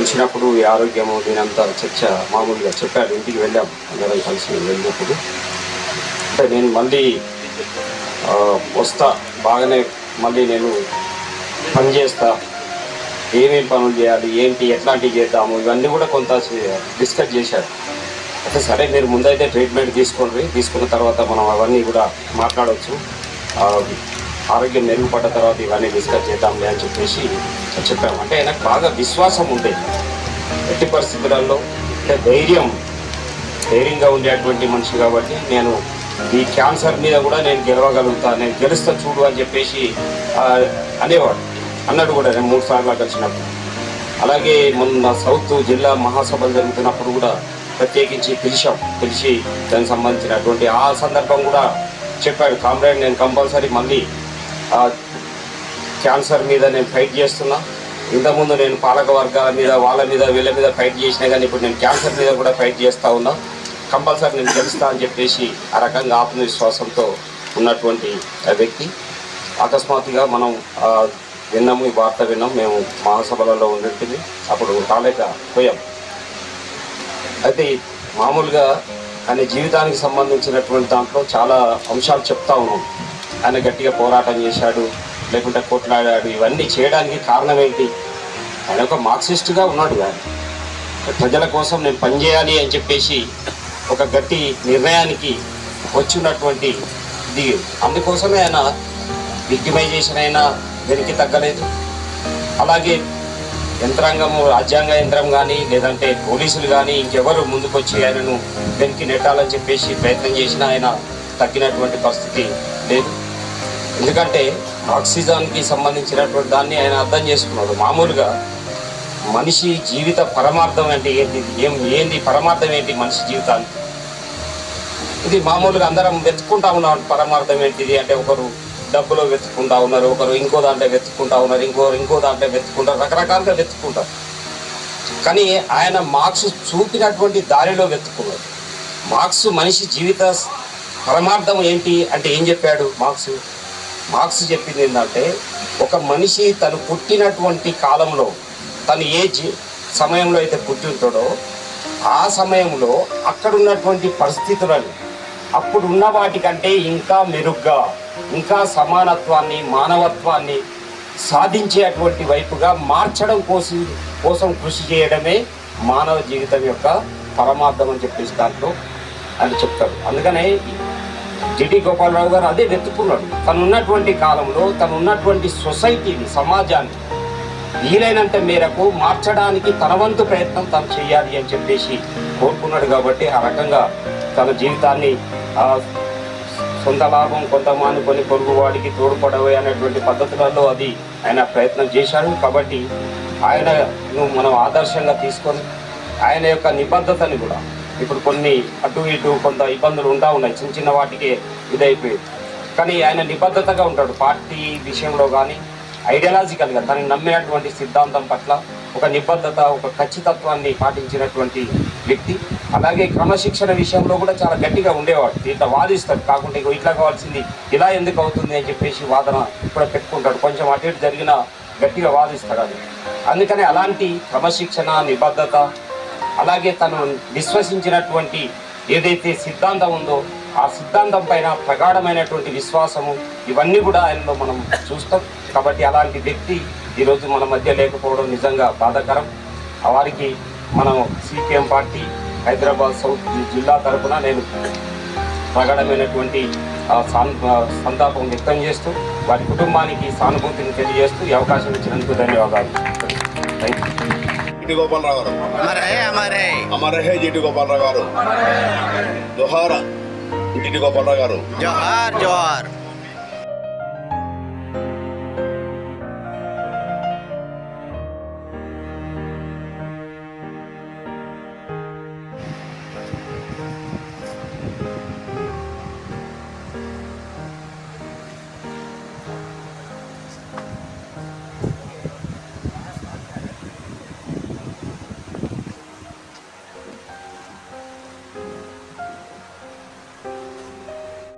కలిసినప్పుడు ఈ ఆరోగ్యము దీనంతా చర్చ మామూలుగా చెప్పాడు. ఇంటికి వెళ్ళాం. అందరం కలిసి వెళ్ళినప్పుడు. అంటే నేను మళ్ళీ వస్తా. బాగానే మళ్ళీ నేను పని చేస్తా. ఏమేమి పనులు చేయాలి? ఏంటి? ఎట్లాంటివి చేద్దాము? ఇవన్నీ కూడా కొంత డిస్కస్ చేశాడు. అయితే సరే మీరు ముందైతే ట్రీట్మెంట్ తీసుకోండి. తీసుకున్న తర్వాత మనం అవన్నీ కూడా మాట్లాడవచ్చు ఆరోగ్యం మెరుగుపడ్డ తర్వాత ఇవన్నీ డిస్కస్ చేద్దాంలే అని చెప్పేసి చెప్పాము అంటే ఆయనకు బాగా విశ్వాసం ఉండేది ఎట్టి పరిస్థితులలో అంటే ధైర్యం ధైర్యంగా ఉండేటువంటి మనిషి కాబట్టి నేను ఈ క్యాన్సర్ మీద కూడా నేను గెలవగలుగుతా నేను గెలుస్తా చూడు అని చెప్పేసి అనేవాడు. అన్నాడు కూడా నేను మూడు సార్లు కలిసినప్పుడు. అలాగే మొన్న సౌత్ జిల్లా మహాసభలు జరుగుతున్నప్పుడు కూడా ప్రత్యేకించి పిలిచాం. పిలిచి దానికి సంబంధించినటువంటి ఆ సందర్భం కూడా చెప్పాడు. కామ్రేడ్ నేను కంపల్సరీ మళ్ళీ ఆ, క్యాన్సర్ మీద నేను ఫైట్ చేస్తున్నా. ఇంతకుముందు నేను పాలక వర్గాల మీద వాళ్ళ మీద వీళ్ళ మీద ఫైట్ చేసినా కానీ ఇప్పుడు నేను క్యాన్సర్ మీద కూడా ఫైట్ చేస్తూ ఉన్నా. కంపల్సరీ నేను గెలుస్తా అని చెప్పేసి ఆ రకంగా ఆత్మవిశ్వాసంతో ఉన్నటువంటి ఆ వ్యక్తి. అకస్మాత్తుగా మనం విన్నాము ఈ వార్త విన్నాం మేము మహాసభలలో ఉన్నట్టుంది. అప్పుడు రాలేక పోయాం అయితే మామూలుగా ఆయన జీవితానికి సంబంధించినటువంటి దాంట్లో చాలా అంశాలు చెప్తా ఉన్నాం. ఆయన గట్టిగా పోరాటం చేశాడు లేకుంటే కొట్లాడాడు. ఇవన్నీ చేయడానికి కారణం ఏంటి ఆయన ఒక మార్క్సిస్ట్గా ఉన్నాడు కానీ ప్రజల కోసం నేను పనిచేయాలి అని చెప్పేసి ఒక గట్టి నిర్ణయానికి వచ్చినటువంటి ఇది. అందుకోసమే ఆయన విక్టిమైజేషన్ అయినా వెనక్కి తగ్గలేదు. అలాగే యంత్రాంగము రాజ్యాంగ యంత్రం కానీ లేదంటే పోలీసులు కానీ ఇంకెవరు ముందుకొచ్చి ఆయనను వెనక్కి నెట్టాలని చెప్పేసి ప్రయత్నం చేసినా ఆయన తగ్గినటువంటి పరిస్థితి లేదు. ఎందుకంటే ఆక్సిజన్కి సంబంధించినటువంటి దాన్ని ఆయన అర్థం చేసుకున్నాడు. మామూలుగా మనిషి జీవిత పరమార్థం అంటే ఏంటి? ఏం ఏంది పరమార్థం ఏంటి మనిషి జీవితానికి? ఇది మామూలుగా అందరం వెతుక్కుంటా ఉన్నాం. పరమార్థం ఏంటిది అంటే ఒకరు డబ్బులో వెతుక్కుంటా ఉన్నారు ఒకరు ఇంకో దాంట్లో వెతుక్కుంటా ఉన్నారు ఇంకో ఇంకో దాంట్లో వెతుక్కుంటారు రకరకాలుగా వెతుక్కుంటారు కానీ ఆయన మార్క్స్ చూపినటువంటి దారిలో వెతుక్కున్నాడు. మార్క్స్ మనిషి జీవిత పరమార్థం ఏంటి అంటే ఏం చెప్పాడు మార్క్స్? మార్క్స్ చెప్పింది ఏంటంటే ఒక మనిషి తను పుట్టినటువంటి కాలంలో తను ఏ సమయంలో అయితే పుట్టి ఉంటాడో ఆ సమయంలో అక్కడ ఉన్నటువంటి పరిస్థితులను అప్పుడు ఉన్న వాటికంటే ఇంకా మెరుగ్గా ఇంకా సమానత్వాన్ని మానవత్వాన్ని సాధించేటువంటి వైపుగా మార్చడం కోసం కోసం కృషి చేయడమే మానవ జీవితం యొక్క పరమార్థం అని చెప్పేసి దాంట్లో అని చెప్తారు. అందుకనే జిటి గోపాలరావు గారు అదే వెతుక్కున్నాడు. తను ఉన్నటువంటి కాలంలో తను ఉన్నటువంటి సొసైటీని సమాజాన్ని వీలైనంత మేరకు మార్చడానికి తన వంతు ప్రయత్నం తను చేయాలి అని చెప్పేసి కోరుకున్నాడు కాబట్టి ఆ రకంగా తన జీవితాన్ని సొంత లాభం కొంత మానుకొని పొరుగు వాడికి తోడ్పడవే అనేటువంటి పద్ధతులలో అది ఆయన ప్రయత్నం చేశాడు. కాబట్టి ఆయనను మనం ఆదర్శంగా తీసుకొని ఆయన యొక్క నిబద్ధతని కూడా ఇప్పుడు కొన్ని అటు ఇటు కొంత ఇబ్బందులు ఉంటా ఉన్నాయి. చిన్న చిన్న వాటికే ఇదైపోయింది. కానీ ఆయన నిబద్ధతగా ఉంటాడు. పార్టీ విషయంలో కానీ ఐడియాలజికల్గా తనని నమ్మినటువంటి సిద్ధాంతం పట్ల ఒక నిబద్ధత ఒక ఖచ్చితత్వాన్ని పాటించినటువంటి వ్యక్తి. అలాగే క్రమశిక్షణ విషయంలో కూడా చాలా గట్టిగా ఉండేవాడు. ఇట్లా వాదిస్తాడు. కాకుండా ఇగో ఇట్లా కావాల్సింది ఇలా ఎందుకు అవుతుంది అని చెప్పేసి వాదన కూడా పెట్టుకుంటాడు. కొంచెం అటు ఇటు జరిగినా గట్టిగా వాదిస్తాడు అది. అందుకని అలాంటి క్రమశిక్షణ నిబద్ధత అలాగే తను విశ్వసించినటువంటి ఏదైతే సిద్ధాంతం ఉందో ఆ సిద్ధాంతం పైన ప్రగాఢమైనటువంటి విశ్వాసము ఇవన్నీ కూడా ఆయనలో మనం చూస్తాం. కాబట్టి అలాంటి వ్యక్తి ఈరోజు మన మధ్య లేకపోవడం నిజంగా బాధాకరం. వారికి మనం సిపిఎం పార్టీ హైదరాబాద్ సౌత్ జిల్లా తరఫున నేను ప్రగాఢమైనటువంటి సంతాపం వ్యక్తం చేస్తూ వారి కుటుంబానికి సానుభూతిని తెలియజేస్తూ ఈ అవకాశం ఇచ్చినందుకు ధన్యవాదాలు. థ్యాంక్ యూ జట్టి గోపాలరావు గారు. అమరహే జట్టి గోపాలరావు గారు. జోహార్ జట్టి గోపాలరావు గారు. జోహార్ జోహార్.